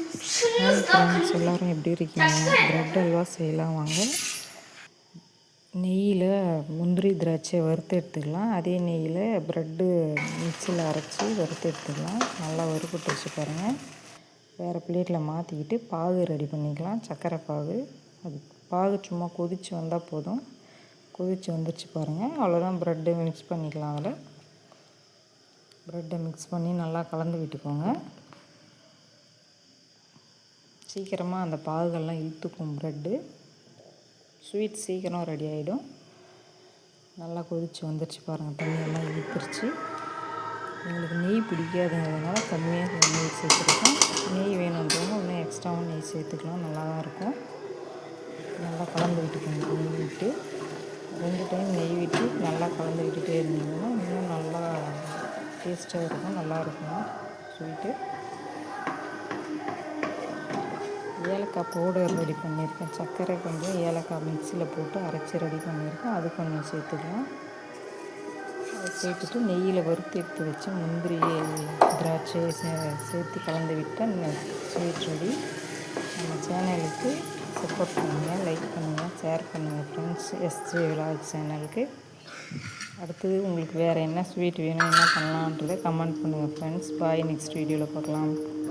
Friends எல்லோரும் எப்படி இருக்கீங்க? ப்ரெட் அல்வா செய்யலாம் வாங்க. நெய்யில் முந்திரி திராட்சை வறுத்து எடுத்துக்கலாம். அதே நெய்யில் ப்ரெட்டு மிக்சியில் அரைச்சி வறுத்து எடுத்துக்கலாம். நல்லா வறுப்பட்டு வச்சு பாருங்கள் வேறு பிளேட்டில் மாற்றிக்கிட்டு பாகு ரெடி பண்ணிக்கலாம். சர்க்கரை பாகு. அது பாகு சும்மா கொதித்து வந்தால் போதும். கொதித்து வந்துடுச்சு பாருங்கள் அவ்வளோதான் ப்ரெட்டு மிக்ஸ் பண்ணிக்கலாம் அதில். ப்ரெட்டை மிக்ஸ் பண்ணி நல்லா கலந்து விட்டுக்கோங்க. சீக்கிரமாக அந்த பாகுகள்லாம் இழுத்துக்கும் ப்ரெட்டு ஸ்வீட் சீக்கிரம் ரெடி ஆகிடும் நல்லா கொதித்து வந்துருச்சு பாருங்கள் தண்ணியெல்லாம் இழுத்துருச்சு. எங்களுக்கு நெய் பிடிக்காதுங்கிறதுனால கம்மியாக நெய் சேர்த்துருக்கோம் நெய் வேணுன்றவங்க இன்னும் எக்ஸ்ட்ராவும் நெய் சேர்த்துக்கலாம் நல்லா தான் இருக்கும். நல்லா கலந்து விட்டுக்கோங்க நெய் விட்டு. ரெண்டு டைம் நெய் விட்டு நல்லா கலந்து விட்டுட்டே இருந்தீங்கன்னா இன்னும் நல்லா டேஸ்ட்டாக இருக்கும் நல்லாயிருக்கும் ஸ்வீட்டு ஏலக்காய் பவுடர் ரெடி பண்ணியிருக்கேன். சர்க்கரை கொஞ்சம் ஏலக்காய் மிக்சியில் போட்டு அரைச்சி ரெடி பண்ணியிருக்கேன். அது கொஞ்சம் சேர்த்துக்கலாம். அதை சேர்த்துட்டு நெய்யில் வறுத்து எடுத்து வச்சு முந்திரி திராட்சை சே சேர்த்து கலந்து விட்டால் ஸ்வீட் ரெடி நம்ம சேனலுக்கு சப்போர்ட் பண்ணுங்கள் லைக் பண்ணுங்கள் ஷேர் பண்ணுங்கள் ஃப்ரெண்ட்ஸ் எஸ்ஜே விலாக் சேனலுக்கு அடுத்தது உங்களுக்கு வேறு என்ன ஸ்வீட் வேணும் என்ன பண்ணலான்றதை கமெண்ட் பண்ணுங்கள் ஃப்ரெண்ட்ஸ் பாய் நெக்ஸ்ட் வீடியோவில் பார்க்கலாம்.